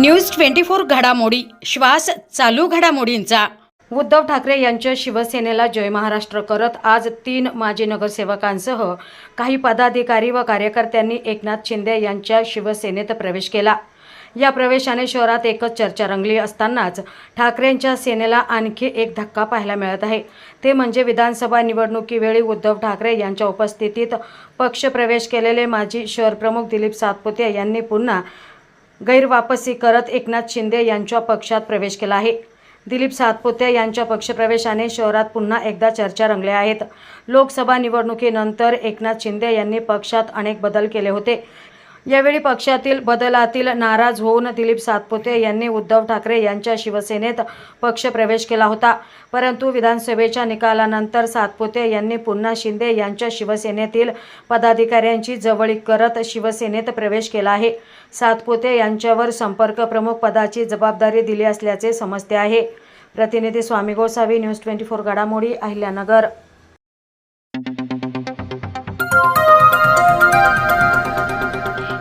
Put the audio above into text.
News twenty four घडामोडी. श्वास चालू घडामोडींचा. उद्धव ठाकरे यांच्या शिवसेनेला जय महाराष्ट्र करत आज तीन माजी नगरसेवकांसह काही पदाधिकारी व कार्यकर्त्यांनी एकनाथ शिंदे यांच्या शिवसेनेत प्रवेश केला. या प्रवेशाने शहरात एकच चर्चा रंगली असतानाच ठाकरेंच्या सेनेला आणखी एक धक्का पाहायला मिळत आहे. ते म्हणजे विधानसभा निवडणुकीवेळी उद्धव ठाकरे यांच्या उपस्थितीत पक्षप्रवेश केलेले माजी शहरप्रमुख दिलीप सातपुते यांनी पुन्हा गैरवापसी करत एकनाथ शिंदे यांच्या पक्षात प्रवेश केला आहे. दिलीप सातपुते यांच्या पक्षप्रवेशाने शहरात पुन्हा एकदा चर्चा रंगल्या आहेत. लोकसभा निवडणुकीनंतर एकनाथ शिंदे यांनी पक्षात अनेक बदल केले होते. यावेळी पक्षातील बदलातील नाराज होऊन दिलीप सातपुते यांनी उद्धव ठाकरे यांच्या शिवसेनेत पक्षप्रवेश केला होता. परंतु विधानसभेच्या निकालानंतर सातपुते यांनी पुन्हा शिंदे यांच्या शिवसेनेतील पदाधिकाऱ्यांची जवळीक करत शिवसेनेत प्रवेश केला आहे. सातपुते यांच्यावर संपर्क प्रमुख पदाची जबाबदारी दिली असल्याचे समजते आहे. प्रतिनिधी Swami Gosavi news twenty four घडामोडी अहिल्यानगर.